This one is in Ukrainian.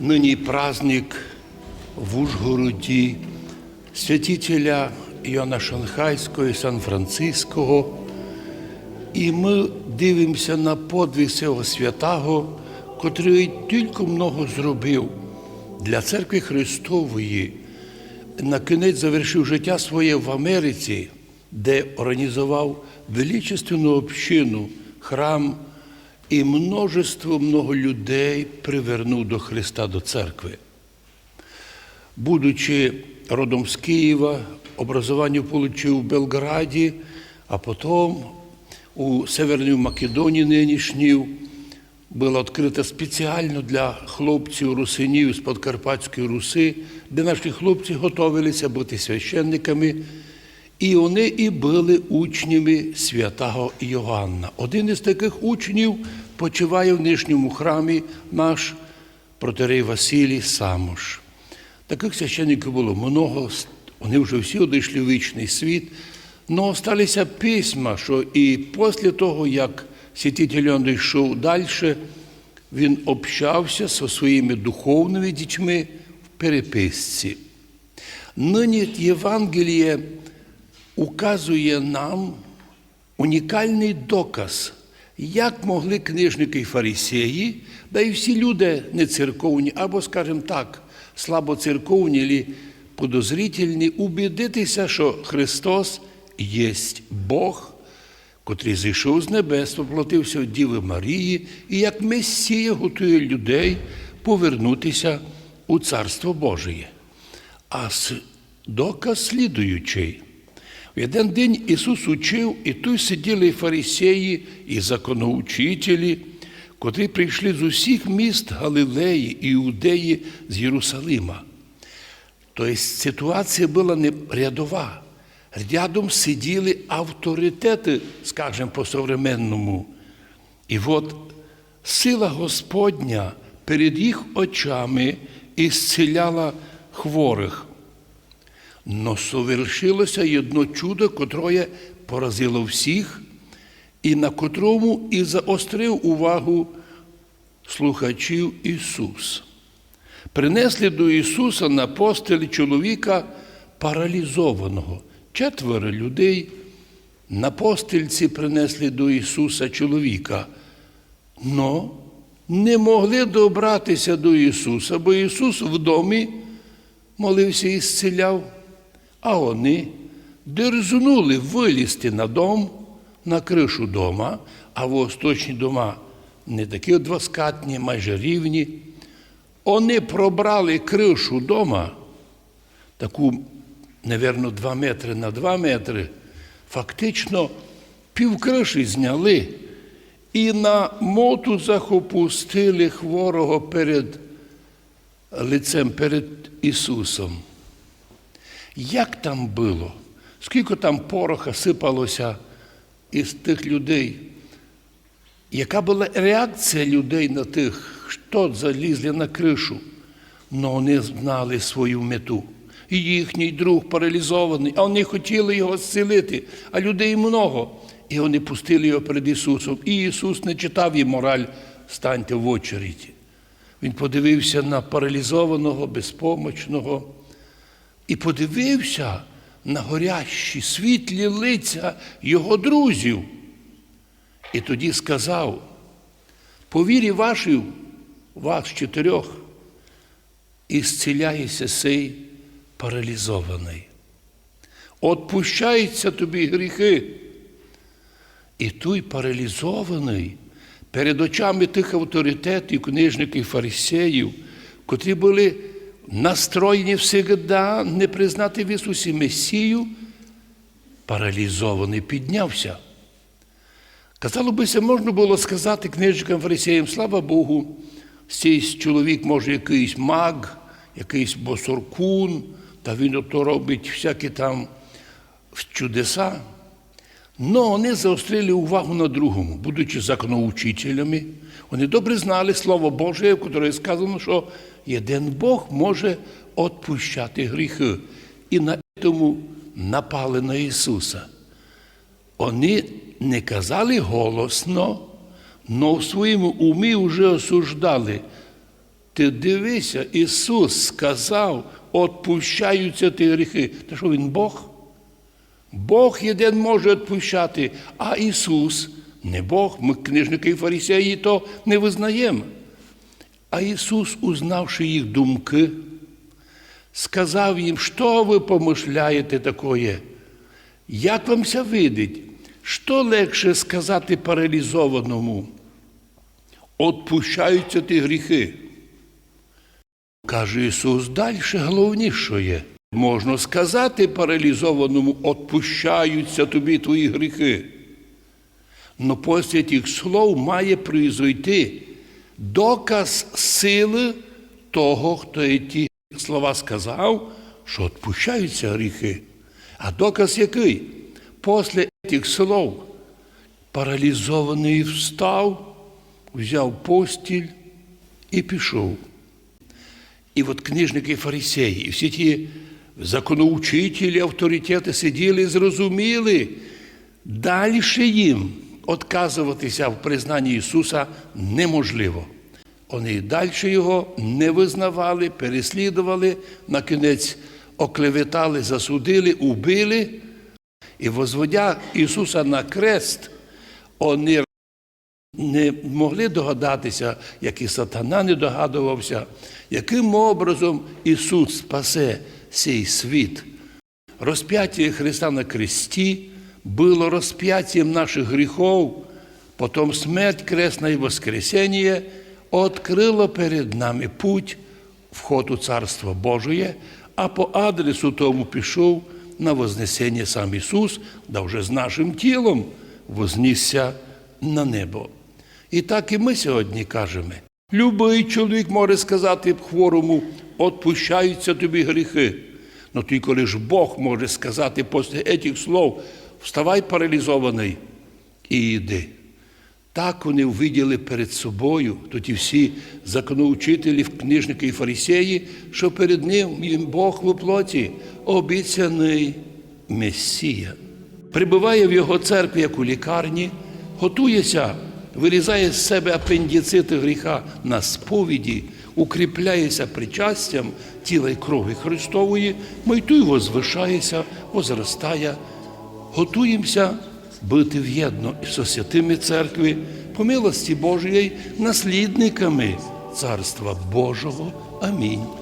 Нині праздник в Ужгороді святителя Іоанна Шанхайського і Сан-Франциського. І ми дивимося на подвиг цього святого, котрий тільки много зробив для церкви Христової. На кінець завершив життя своє в Америці, де організував величественну общину, храм і множество много людей привернув до Христа до церкви. Будучи родом з Києва, образування отримав в Белграді, а потім у Северній Македонії нинішній була відкрита спеціально для хлопців русинів з Подкарпатської Руси, де наші хлопці готувалися бути священниками, і вони і були учнями святого Йоанна. Один із таких учнів почиває в нижньому храмі наш протерей Василій Самош. Таких священників було много, вони вже всі одійшли в вічний світ. Но залишилися письма, що і після того, як святитель йшов далі, він общався зі своїми духовними дітьми в переписці. Нині Євангеліє указує нам унікальний доказ, як могли книжники і фарисеї, да і всі люди не церковні, або, скажімо так, слабо церковні, або подозрительні, убідитися, що Христос є Бог, котрий зійшов з небес, поплатився від Діви Марії, і як Месія готує людей повернутися у Царство Божеє. А доказ слідуючий. В один день Ісус учив, і тут сиділи і фарисеї, і законоучителі, котрі прийшли з усіх міст Галилеї, Іудеї, з Єрусалима. Тобто ситуація була не рядова. Рядом сиділи авторитети, скажімо по-современному. І от сила Господня перед їх очами ісціляла хворих. Но совершилося одно чудо, котре поразило всіх, і на котрому і заострив увагу слухачів Ісус. Принесли до Ісуса на постелі чоловіка паралізованого. Четверо людей на постельці принесли до Ісуса чоловіка, но не могли добратися до Ісуса, бо Ісус в домі молився і зціляв, а вони дерзнули вилізти на дом, на кришу дома, а восточні дома не такі двоскатні, майже рівні. Вони пробрали кришу дома, таку, напевно, 2 метри на 2 метри, фактично півкриші зняли і на мотузах опустили хворого перед лицем, перед Ісусом. Як там було? Скільки там пороха сипалося із тих людей? Яка була реакція людей на тих, що залізли на кришу? Но вони знали свою мету. І їхній друг паралізований, а вони хотіли його зцілити, а людей много. І вони пустили його перед Ісусом. І Ісус не читав їм мораль, станьте в очереді. Він подивився на паралізованого, безпомочного і подивився на горящі світлі лиця його друзів. І тоді сказав: по вірі вашій, вас чотирьох, і зціляється сей паралізований. Отпущаються тобі гріхи. І той паралізований перед очами тих авторитетів, книжників, фарисеїв, котрі були настроєні всегда не признати в Ісусі Месію, паралізований піднявся. Казало би, це можна було сказати книжникам фарисеям, слава Богу, цей чоловік може якийсь маг, якийсь босоркун, та він ото робить всякі там чудеса. Но вони заострили увагу на другому, будучи законоучителями. Вони добре знали Слово Боже, в которое сказано, що один Бог може відпущати гріхи. І на цьому напали на Ісуса. Вони не казали голосно, но в своєму умі вже осуждали Ти дивися, Ісус сказав, отпущаються ті гріхи. Та що Він Бог? Бог єдин може відпущати, а Ісус не Бог. Ми, книжники і фарисеї, то не визнаємо. А Ісус, узнавши їх думки, сказав їм, що ви помишляєте такое? Як вам це видить? Що легше сказати паралізованому? Отпущаються ті гріхи. Каже Ісус, далі головніше є. Можна сказати паралізованому, отпущаються тобі твої гріхи. Но після тих слов має призойти доказ сили того, хто і ті слова сказав, що відпущаються гріхи. А доказ який? Після тих слов паралізований встав, взяв постіль і пішов. І от книжники фарисеї, і всі ті законоучителі, авторитети сиділи і зрозуміли, далі їм відказуватися в признанні Ісуса неможливо. Вони і далі його не визнавали, переслідували, на кінець оклеветали, засудили, убили. І возводя Ісуса на крест, вони не могли догадатися, як і сатана не догадувався, яким образом Ісус спасе цей світ. Розп'яття Христа на кресті було розп'яттям наших гріхов, потім смерть кресна і Воскресення відкрило перед нами путь, вход у Царство Божие, а по адресу тому пішов на Вознесення сам Ісус, да вже з нашим тілом вознісся на небо. І так і ми сьогодні кажемо. Любий чоловік може сказати хворому, отпущаються тобі гріхи. Ну тільки ж Бог може сказати після цих слов, вставай паралізований і йди. Так вони увиділи перед собою, тоді всі законоучителі, книжники і фарисеї, що перед ним Бог в плоті, обіцяний Месія. Прибуває в його церкві, як у лікарні, готується, вирізає з себе апендицити гріха на сповіді, укріпляється причастям тіла й крові Христової, майтуй возвишається, возростає, готуємося бути в'єдно із святими церкви, по милості Божої, наслідниками Царства Божого. Амінь.